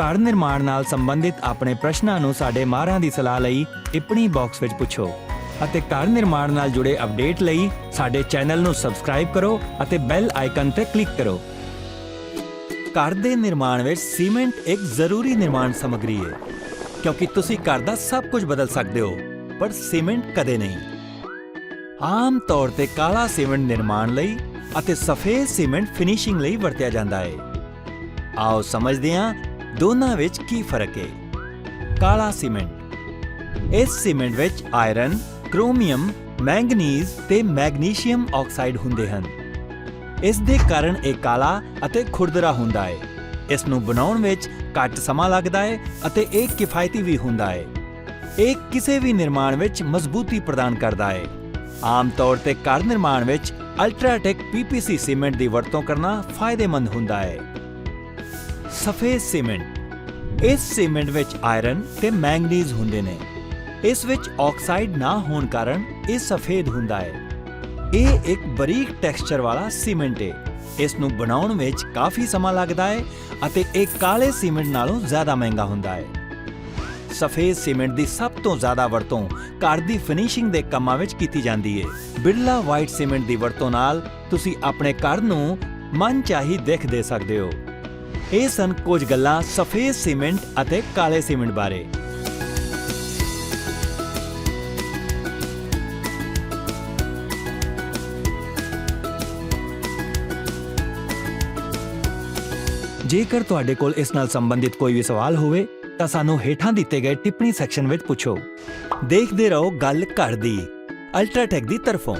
ਘਰ ਨਿਰਮਾਣ ਨਾਲ ਸੰਬੰਧਿਤ ਆਪਣੇ ਪ੍ਰਸ਼ਨਾਂ ਨੂੰ ਸਾਡੇ ਮਾਹਰਾਂ ਦੀ ਸਲਾਹ ਲਈ ਟਿੱਪਣੀ ਬਾਕਸ ਵਿੱਚ ਪੁੱਛੋ ਅਤੇ ਘਰ ਨਿਰਮਾਣ ਨਾਲ ਜੁੜੇ ਅਪਡੇਟ ਲਈ ਸਾਡੇ ਚੈਨਲ ਨੂੰ ਸਬਸਕ੍ਰਾਈਬ ਕਰੋ ਅਤੇ ਬੈਲ ਆਈਕਨ ਤੇ ਕਲਿੱਕ ਕਰੋ। ਘਰ ਦੇ ਨਿਰਮਾਣ ਵਿੱਚ ਸੀਮੈਂਟ ਇੱਕ ਜ਼ਰੂਰੀ ਨਿਰਮਾਣ ਸਮੱਗਰੀ ਹੈ, ਕਿਉਂਕਿ ਤੁਸੀਂ ਘਰ ਦਾ ਸਭ ਕੁਝ ਬਦਲ ਸਕਦੇ ਹੋ, ਪਰ ਸੀਮੈਂਟ ਕਦੇ ਨਹੀਂ। ਆਮ ਤੌਰ ਤੇ ਕਾਲਾ ਸੀਮੈਂਟ ਨਿਰਮਾਣ ਲਈ ਅਤੇ ਸਫੇਦ ਸੀਮੈਂਟ ਫਿਨਿਸ਼ਿੰਗ ਲਈ ਵਰਤਿਆ ਜਾਂਦਾ ਹੈ। ਆਓ ਸਮਝਦੇ ਹਾਂ ਦੋਨਾਂ ਵਿੱਚ ਕੀ ਫ਼ਰਕ ਹੈ ਕਾਲਾ ਸੀਮੈਂਟ। ਇਸ ਸੀਮੈਂਟ ਵਿੱਚ ਆਇਰਨ, ਕ੍ਰੋਮੀਅਮ, ਮੈਂਗਨੀਜ਼ ਤੇ ਮੈਗਨੀਸ਼ੀਅਮ ਆਕਸਾਈਡ ਹੁੰਦੇ ਹਨ। ਇਸ ਦੇ ਕਾਰਨ ਇਹ ਕਾਲਾ ਅਤੇ ਖੁਰਦਰਾ ਹੁੰਦਾ ਹੈ ਇਸ ਨੂੰ ਬਣਾਉਣ ਵਿੱਚ ਘੱਟ ਸਮਾਂ ਲੱਗਦਾ ਹੈ ਅਤੇ ਇਹ ਕਿਫਾਇਤੀ ਵੀ ਹੁੰਦਾ ਹੈ ਇਹ ਕਿਸੇ ਵੀ ਨਿਰਮਾਣ ਵਿੱਚ ਮਜ਼ਬੂਤੀ ਪ੍ਰਦਾਨ ਕਰਦਾ ਹੈ ਆਮ ਤੌਰ ਤੇ ਘਰ ਨਿਰਮਾਣ ਵਿੱਚ ਅਲਟਰਾਟੈਕ ਪੀਪੀਸੀ ਸੀਮੈਂਟ ਦੀ ਵਰਤੋਂ ਕਰਨਾ ਫਾਇਦੇਮੰਦ ਹੁੰਦਾ ਹੈ ਸਫੇਦ ਸੀਮੈਂਟ। ਇਸ ਸੀਮੈਂਟ ਵਿੱਚ ਆਇਰਨ ਤੇ ਮੈਂਗਨੀਜ਼ ਹੁੰਦੇ ਨੇ। ਇਸ ਵਿੱਚ ਆਕਸਾਈਡ ਨਾ ਹੋਣ ਕਾਰਨ ਇਹ ਸਫੇਦ ਹੁੰਦਾ ਹੈ। ਇਹ ਇੱਕ ਬਰੀਕ ਟੈਕਸਚਰ ਵਾਲਾ ਸੀਮੈਂਟ ਹੈ ਇਸ ਨੂੰ ਬਣਾਉਣ ਵਿੱਚ ਕਾਫੀ ਸਮਾਂ ਲੱਗਦਾ ਹੈ ਅਤੇ ਇਹ ਕਾਲੇ ਸੀਮੈਂਟ ਨਾਲੋਂ ਜ਼ਿਆਦਾ ਮਹਿੰਗਾ ਹੁੰਦਾ ਹੈ। ਸਫੇਦ ਸੀਮੈਂਟ ਦੀ ਸਭ ਤੋਂ ਜ਼ਿਆਦਾ ਵਰਤੋਂ ਘਰ ਦੀ ਫਿਨਿਸ਼ਿੰਗ ਦੇ ਕੰਮਾਂ ਵਿੱਚ ਕੀਤੀ ਜਾਂਦੀ ਹੈ ਬਿਰਲਾ ਵਾਈਟ ਸੀਮੈਂਟ ਦੀ ਵਰਤੋਂ ਨਾਲ ਤੁਸੀਂ ਆਪਣੇ ਘਰ ਨੂੰ ਮਨ ਚਾਹੀ ਦਿੱਖ ਦੇ ਸਕਦੇ ਹੋ। ਇਹ ਸਨ ਕੁਝ ਗੱਲਾਂ ਸਫੇਦ ਸੀਮੈਂਟ ਅਤੇ ਕਾਲੇ ਸੀਮੈਂਟ ਬਾਰੇ। ਜੇਕਰ ਤੁਹਾਡੇ ਕੋਲ ਇਸ ਨਾਲ ਸੰਬੰਧਿਤ ਕੋਈ ਵੀ ਸਵਾਲ ਹੋਵੇ, ਤਾਂ ਸਾਨੂੰ ਹੇਠਾਂ ਦਿੱਤੇ ਗਏ ਟਿੱਪਣੀ ਸੈਕਸ਼ਨ ਵਿੱਚ ਪੁੱਛੋ। ਦੇਖਦੇ ਰਹੋ ਗੱਲ ਘਰ ਦੀ, ਅਲਟਰਾਟੈਕ ਦੀ ਤਰਫੋਂ।